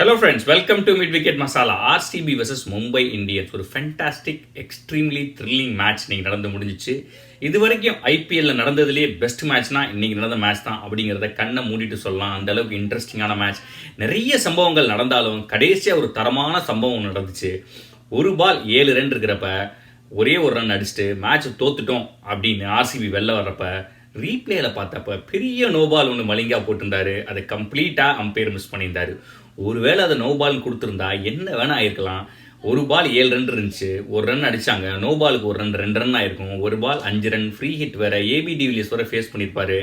Hello friends welcome to mid wicket masala RCB versus Mumbai Indians ஒரு fantastic extremely thrilling match நீங்கள் நடந்து முடிஞ்சிச்சு. இது வரைக்கும் ஐபிஎல்ல நடந்ததுலேயே பெஸ்ட் மேட்ச்னா இன்றைக்கி நடந்த மேட்ச் தான் அப்படிங்கிறத கண்ணை மூடிட்டு சொல்லலாம். அந்த அளவுக்கு இன்ட்ரெஸ்டிங்கான மேட்ச் நிறைய சம்பவங்கள் நடந்தாலும் கடைசியாக ஒரு தரமான சம்பவம் நடந்துச்சு. ஒரு பால் ஏழு ரன் இருக்கிறப்ப ஒரே ஒரு ரன் அடிச்சுட்டு மேட்ச் தோத்துட்டோம் அப்படின்னு ஆர்சிபி வெளில வர்றப்ப ரீப்ளேல பார்த்தப்ப பெரிய நோபால் ஒன்று மலிங்கா போட்டிருந்தாரு. அதை கம்ப்ளீட்டாக அம்பையர் மிஸ் பண்ணியிருந்தாரு. ஒருவேளை அதை நோ பால் கொடுத்துருந்தா என்ன வேணால் ஆயிருக்கலாம். ஒரு பால் ஏழு ரன் இருந்துச்சு ஒரு ரன் அடிச்சாங்க. நோ பாலுக்கு ஒரு ரன் ரெண்டு ரன் ஆயிருக்கும். ஒரு பால் அஞ்சு ரன் ஃப்ரீ ஹிட் வேறு ஏபி டிவிலியர்ஸ் வர ஃபேஸ் பண்ணியிருப்பார்.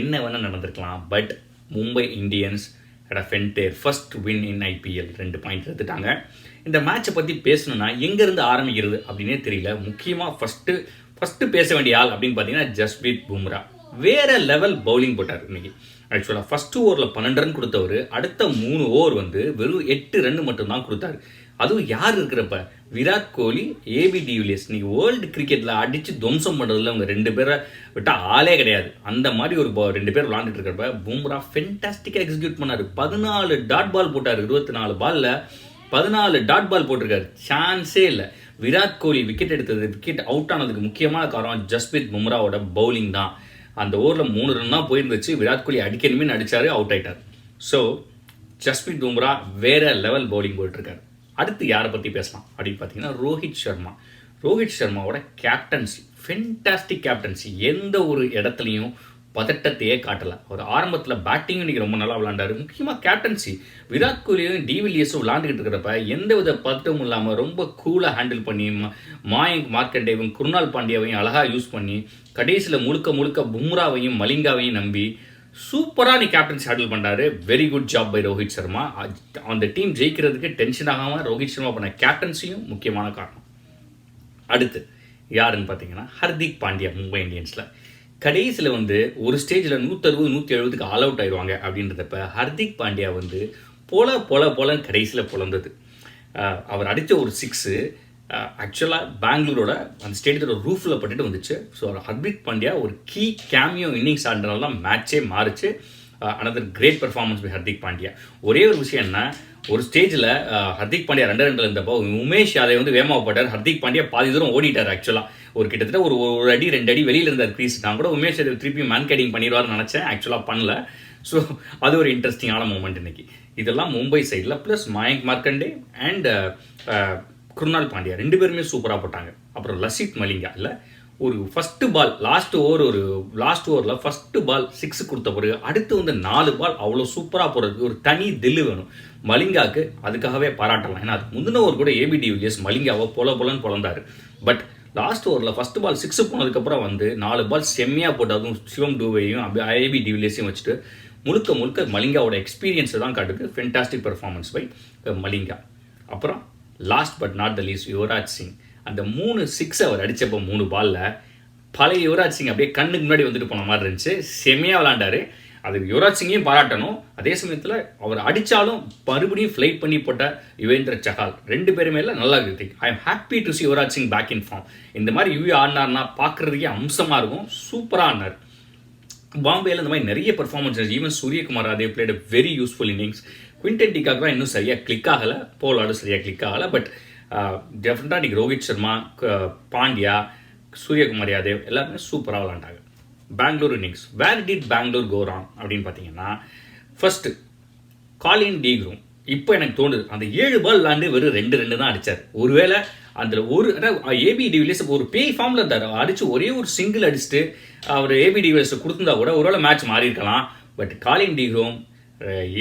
என்ன வேணால் நடந்திருக்கலாம். பட் மும்பை இந்தியன்ஸ் அட ஃபென்ட் ஃபர்ஸ்ட் வின் இன் ஐபிஎல் ரெண்டு பாயிண்ட் எடுத்துட்டாங்க. இந்த மேட்சை பற்றி பேசணுன்னா எங்கேருந்து ஆரம்பிக்கிறது அப்படின்னே தெரியல. முக்கியமாக ஃபஸ்ட்டு ஃபஸ்ட்டு பேச வேண்டிய ஆள் அப்படின்னு பார்த்தீங்கன்னா ஜஸ்பிரீத் பும்ரா வேற லெவல் பவுலிங் போட்டார் இன்னைக்கு. ஆக்சுவலாக ஃபர்ஸ்ட் ஓவரில் பன்னெண்டு ரன் கொடுத்தவர் அடுத்த மூணு ஓவர் வந்து வெறும் எட்டு ரன் மட்டும்தான் கொடுத்தாரு. அதுவும் யார் இருக்கிறப்ப? Virat Kohli AB de Villiers இன்னைக்கு வேர்ல்டு கிரிக்கெட்டில் அடித்து துவம்சம் பண்ணுறதுல அவங்க ரெண்டு பேரை விட்டால் ஆளே கிடையாது. அந்த மாதிரி ஒரு ரெண்டு பேர் விளாண்டுட்டு இருக்கிறப்ப பும்ரா ஃபென்டாஸ்டிக்காக எக்ஸிக்யூட் பண்ணார். பதினாலு டாட் பால் போட்டார் இருபத்தி நாலு பாலில் பதினாலு டாட் பால் போட்டிருக்காரு. சான்ஸே இல்லை. விராட் கோலி விக்கெட் எடுத்தது விக்கெட் அவுட் ஆனதுக்கு முக்கியமான காரணம் ஜஸ்பிரித் பும்ராவோட பவுலிங் தான். அந்த ஓவரில் மூணு ரன் தான் போயிருந்துச்சு. விராட் கோலி அடிக்கணுமே அடித்தார் அவுட் ஆயிட்டார். ஸோ ஜஸ்பிரித் பும்ரா வேற லெவல் பவுலிங் போயிட்டுருக்காரு. அடுத்து யாரை பற்றி பேசலாம்? அப்படின்னு பார்த்தீங்கன்னா ரோஹித் சர்மா. ரோஹித் சர்மாவோட கேப்டன்சி ஃபென்டாஸ்டிக் கேப்டன்சி எந்த ஒரு இடத்துலையும் பதட்டத்தையே காட்டலை. அவர் ஆரம்பத்தில் பேட்டிங்கும் இன்னைக்கு ரொம்ப நல்லா விளாண்டாரு முக்கியமாக கேப்டன்சி விராட் கோலியும் டிவிலியர்ஸும் விளாண்டுக்கிட்டு இருக்கிறப்ப எந்த வித பதட்டமும் இல்லாமல் ரொம்ப கூலாக ஹேண்டில் பண்ணி ம- மாயங்க் மார்க்கண்டேவும் குருணால் பாண்டியாவையும் அழகாக யூஸ் பண்ணி கடைசியில் முழுக்க முழுக்க பும்ராவையும் மலிங்காவையும் நம்பி சூப்பராக நீ கேப்டன்சி ஹேண்டில் பண்ணாரு. Very good job by Rohit Sharma. அந்த டீம் ஜெயிக்கிறதுக்கு டென்ஷன் ஆகாமல் ரோஹித் சர்மா பண்ண கேப்டன்சியும் முக்கியமான காரணம். அடுத்து யாருன்னு பார்த்தீங்கன்னா ஹர்திக் பாண்டியா மும்பை இந்தியன்ஸில். கடைசியில் வந்து ஒரு ஸ்டேஜில் நூற்றறுபது நூற்றி எழுபதுக்கு ஆல் அவுட் ஆயிடுவாங்க அப்படின்றதப்ப ஹர்திக் பாண்டியா வந்து போல போல போலன்னு கடைசியில் பிறந்தது அவர் அடித்த ஒரு சிக்ஸு ஆக்சுவலாக பெங்களூரோட அந்த ஸ்டேடியத்தோட ரூஃபில் பட்டுட்டு வந்துச்சு. ஸோ ஹர்திக் பாண்டியா ஒரு கீ கேமியோ இன்னிங்ஸ் ஆண்டனால தான் மேட்ச்சே மாறுச்சு. Another great performance by Hardik Pandya. ஒரே ஒரு விஷயம் என்ன ஒரு ஸ்டேஜில் ஹர்திக் பாண்டியா ரெண்டு ரெண்டு இருந்தப்போ உமேஷ் யாதவ் வந்து வேகமாக போட்டார் ஹர்திக் பாண்டியா பாதி தூரம் ஓடிட்டார் ஆக்சுவலாக ஒரு கிட்டத்தட்ட ஒரு ஒரு அடி ரெண்டு அடி வெளியில் இருந்தார் க்ரீஸ் நான் கூட உமேஷ் யாதவ் திருப்பி மேன் கேடிங் பண்ணிடுவார்னு நினச்சேன். ஆக்சுவலாக பண்ணல. ஸோ அது ஒரு இன்ட்ரெஸ்டிங்கான மூமெண்ட் இன்னைக்கு. இதெல்லாம் மும்பை சைடில் ப்ளஸ் மயங்க் மார்க்கண்டே அண்ட் குருணால் பாண்டியா. ரெண்டு பேருமே சூப்பராக போட்டாங்க. அப்புறம் லசித் மலிங்கா இல்லை ஒரு ஃபஸ்ட்டு பால் லாஸ்ட் ஓவர் ஒரு லாஸ்ட் ஓவரில் ஃபஸ்ட்டு பால் சிக்ஸ் கொடுத்த பிறகு அடுத்து வந்து நாலு பால் அவ்வளோ சூப்பராக போகிறதுக்கு ஒரு தனி தில்லு வேணும். மலிங்காக்கு அதுக்காகவே பாராட்டலாம். ஏன்னா அது முந்தின ஓவர் கூட ஏபி டிவிலியர்ஸ் மலிங்காவை பொல பொலன்னு பொழந்தாரு பட் லாஸ்ட் ஓவரில் ஃபஸ்ட்டு பால் சிக்ஸ் போனதுக்கப்புறம் வந்து நாலு பால் செம்மையாக போட்டு அதுவும் சிவம் டூவையும் அப்படி ஐபி டிவிலியர்ஸையும் வச்சுட்டு முழுக்க முழுக்க மலிங்காவோட எக்ஸ்பீரியன்ஸை தான் காட்டுது. Fantastic performance by Malinga. அப்புறம் last but not the least Yuvraj Singh. அந்த மூணு சிக்ஸ் அவர் அடித்தப்போ மூணு பாலில் பழைய யுவராஜ் சிங் அப்படியே கண்ணுக்கு முன்னாடி வந்துட்டு போன மாதிரி இருந்துச்சு. செம்மையாக விளாண்டாரு அது யுவராஜ் சிங்கையும் பாராட்டணும். அதே சமயத்தில் அவர் அடித்தாலும் மறுபடியும் ஃப்ளைட் பண்ணி போட்ட யுவேந்திர சஹால் ரெண்டு பேருமே இல்லை நல்லா இருக்கு. I am happy to see Yuvraj Singh back in form இந்த மாதிரி யூ ஆடினார்னா பார்க்குறதுக்கே அம்சமாக இருக்கும். சூப்பராக ஆடினார். பாம்பேயில் இந்த மாதிரி நிறைய பர்ஃபார்மன்ஸ் ஈவன் சூரியகுமார் அதே played very useful innings Quinton de Kock தான் இன்னும் சரியாக கிளிக் ஆகலை. போலாடும் சரியாக கிளிக் ஆகலை. பட் டெஃபினட்டாக இன்றைக்கி ரோஹித் சர்மா பாண்டியா சூரியகுமார் யாதேவ் எல்லாருமே சூப்பராக விளாண்டாங்க Bangalore innings where did Bangalore கோரான் அப்படின்னு பார்த்தீங்கன்னா ஃபஸ்ட்டு காலின் டீக்ரூம் இப்போ எனக்கு தோணுது அந்த ஏழு பால் விளாண்டு வெறும் ரெண்டு ரெண்டு தான் அடித்தார் ஒருவேளை அந்த ஒரு ஏபி டிவிலியர்ஸ் ஒரு பேய் ஃபார்மில் இருந்தார். அடித்து ஒரே ஒரு சிங்கிள் அடிச்சுட்டு அவர் ஏபி டிவிலியர்ஸ் கொடுத்துருந்தா கூட ஒருவேளை மேட்ச் மாறி இருக்கலாம் பட் காலின் டீக்ரூம்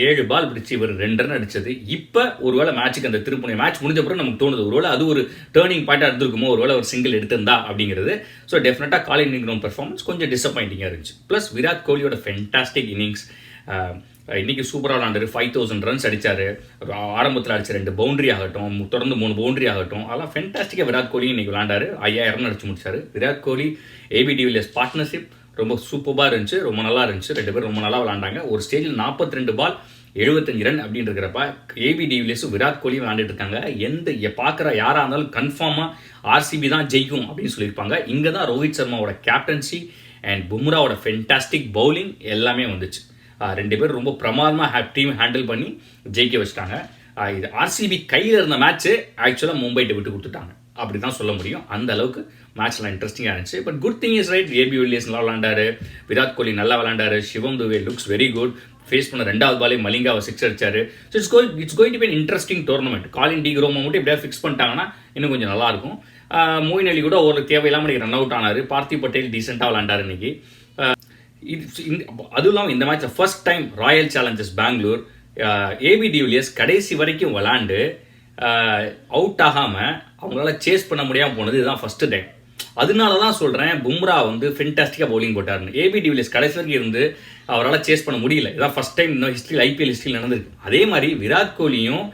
ஏழு பால் பிடிச்சி இவர் ரெண்டு ரன் அடிச்சது. இப்போ ஒருவேளை மேட்ச்சுக்கு அந்த திருப்பணி மேட்ச் முடிஞ்ச பிறகு நமக்கு தோணுது. ஒருவேளை அது ஒரு டேர்னிங் பாயிண்டாக இருந்திருக்குமோ ஒருவேளை ஒரு சிங்கிள் எடுத்திருந்தா அப்படிங்கிறது. ஸோ டெஃபினட்டாக காலின் இன்னிங் பெர்ஃபார்மன்ஸ் கொஞ்சம் டிசப்பாயிண்டிங்காக இருந்துச்சு. ப்ளஸ் விராட் கோலியோட ஃபென்டாஸ்டிக் இன்னிங்ஸ் இன்னைக்கு சூப்பராக விளாண்டாரு ஃபைவ் தௌசண்ட் ரன்ஸ் அடித்தார் ஆரம்பத்தில் அடித்த ரெண்டு பவுண்டரி ஆகட்டும் தொடர்ந்து மூணு பவுண்டரி ஆகட்டும் அதெல்லாம் ஃபென்டாஸ்டிக்காக விராட் கோலி இன்றைக்கி விளாண்டாரு ஐயாயிரம் ரன் அடிச்சு முடிச்சார். Virat Kohli AB de Villiers partnership ரொம்ப சூப்பராக இருந்துச்சு ரொம்ப நல்லா இருந்துச்சு. ரெண்டு பேரும் ரொம்ப நல்லா விளாண்டாங்க ஒரு ஸ்டேஜில் 42 ரெண்டு பால் எழுபத்தஞ்சு ரன் அப்படின்னு இருக்கிறப்ப ஏபி டிவிலியர்ஸும் விராட் கோலியும் விளாண்டுட்டு இருக்காங்க எந்த பார்க்குற யாராக இருந்தாலும் கன்ஃபார்மாக ஆர்சிபி தான் ஜெயிக்கும் அப்படின்னு சொல்லியிருப்பாங்க. இங்கே தான் ரோஹித் சர்மாவோட கேப்டன்சி அண்ட் பும்ராவோட ஃபென்டாஸ்டிக் பவுலிங் எல்லாமே வந்துச்சு. ரெண்டு பேரும் ரொம்ப பிரமாதமாக டீம் ஹேண்டில் பண்ணி ஜெயிக்க வச்சிட்டாங்க. இது ஆர்சிபி கையில் இருந்த மேட்ச்சு ஆக்சுவலாக மும்பைட்ட விட்டு கொடுத்துட்டாங்க. அப்படி தான் சொல்ல முடியும். அந்த அளவுக்கு மேட்ச்லாம் இன்ட்ரெஸ்டிங்காக இருந்துச்சு. But good thing is right AB Villiers நல்லா விளாண்டாரு விராட் கோலி நல்லா விளாண்டாரு Shivam Dube looks very good face பண்ண ரெண்டாவது பாலே மலிங்காவை சிக்ஸ் அடிச்சாரு. So it's going it's going to be interesting tournament Colin de Grandhomme மட்டும் எப்படியா ஃபிக்ஸ் பண்ணிட்டாங்கன்னா இன்னும் கொஞ்சம் நல்லாயிருக்கும் மோயின் அலி கூட ஒரு தேவையில்லாமல் இன்றைக்கி ரன் அவுட் ஆனார். பார்த்தி பட்டேல் டீசெண்டாக விளாண்டாரு இன்னைக்கு. இது அதுவும் இல்லாமல் இந்த match first time Royal Challengers Bangalore AB de Villiers கடைசி வரைக்கும் விளாண்டு அவுட் ஆகாமல் அவங்களால சேஸ் பண்ண முடியாமல் போனது இதுதான் ஃபஸ்ட்டு டைம் அதனால தான் சொல்கிறேன் பும்ரா வந்து ஃபென்டாஸ்டிக்காக பவுலிங் போட்டாருன்னு. ஏபி டிவிலியர்ஸ் கடைசி வரைக்கும் இருந்து அவரால் சேஸ் பண்ண முடியல. இதான் ஃபஸ்ட் டைம் இன்னும் ஹிஸ்ட்ரி ஐபிஎல் ஹிஸ்ட்ரியில் நடந்திருக்கு. அதே மாதிரி விராட் கோலியும்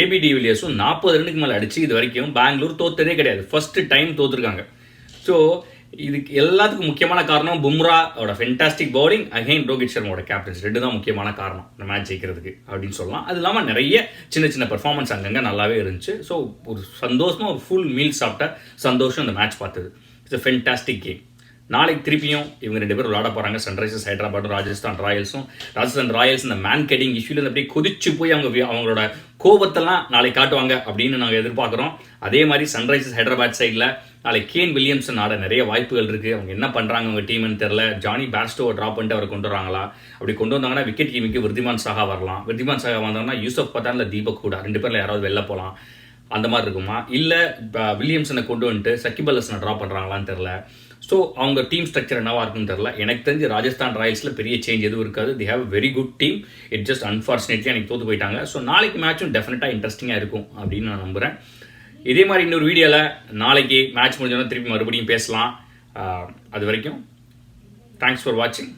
ஏபி டிவிலியர்ஸும் நாற்பது ரன்னுக்கு மேலே அடித்து இது வரைக்கும் பெங்களூர் தோத்ததே கிடையாது. First time தோத்துருக்காங்க. ஸோ இதுக்கு எல்லாத்துக்கும் முக்கியமான காரணம் பும்ராவோட ஃபென்டாஸ்டிக் பவுலிங் அகைன் ரோஹித் சர்மாவோட கேப்டன்ஸ் ரெண்டு தான் முக்கியமான காரணம் இந்த மேட்ச் ஜெயிக்கிறதுக்கு அப்படின்னு சொல்லலாம். அது இல்லாமல் நிறைய சின்ன சின்ன பெர்ஃபார்மன்ஸ் அங்கங்கே நல்லாவே இருந்துச்சு. ஸோ ஒரு சந்தோஷமாக ஒரு ஃபுல் மீல் சாப்பிட்ட சந்தோஷம் இந்த மேட்ச் பார்த்தது. இட்ஸ் ஃபென்டாஸ்டிக் கேம் நாளைக்கு திருப்பியும் இவங்க ரெண்டு பேரும் விளாட போகிறாங்க சன்ரைசர்ஸ் ஹைதராபாடும் ராஜஸ்தான் ராயல்ஸும் ராஜஸ்தான் ராயல்ஸ் இந்த மேன் கெட்டிங் இஷ்யூல அப்படியே கொதிச்சு போய் அவங்க அவங்களோட கோபத்தெல்லாம் நாளைக்கு காட்டுவாங்க அப்படின்னு நாங்கள் எதிர்பார்க்குறோம். அதே மாதிரி சன்ரைசர்ஸ் ஹைதராபாத் சைடில் நாளைக்கு கேன் வில்லியம்சன் ஆட நிறைய வாய்ப்புகள் இருக்குது அவங்க என்ன பண்ணுறாங்க அவங்க டீம்னு தெரில ஜானி பேர்ஸ்டோவை ட்ராப் பண்ணிட்டு அவரை கொண்டு வராங்களா அப்படி கொண்டு வந்தாங்கன்னா விக்கெட் கீமிக்கு விருதிமான் சாகா வரலாம். விருதிமான் சாகா வந்தாங்கன்னா யூசப் பத்தான் இல்லை தீபக் கூட. ரெண்டு பேரில் யாராவது வெளில போகலாம் அந்த மாதிரி இருக்குமா? இல்லை வில்லியம்சனை கொண்டு வந்துட்டு சக்கிப் அல்லசனை ட்ராப் பண்ணுறாங்களான்னு தெரில ஸோ அவங்க டீம் ஸ்ட்ரக்சர் என்னவா இருக்குன்னு தெரில எனக்கு தெரிஞ்சு ராஜஸ்தான் ராயல்ஸில் பெரிய சேஞ்ச் எதுவும் இருக்காது. They have very good team it just unfortunately எனக்கு தோத்து போயிட்டாங்க. ஸோ நாளைக்கு மேட்சும் டெஃபினட்டாக இன்ட்ரெஸ்டிங்காக இருக்கும் அப்படின்னு நான் நம்புகிறேன் இதே மாதிரி இன்னொரு வீடியோவில் நாளைக்கு மேட்ச் முடிஞ்சோன்னா திருப்பி மறுபடியும் பேசலாம். அது வரைக்கும் தேங்க்ஸ் ஃபார் வாட்சிங்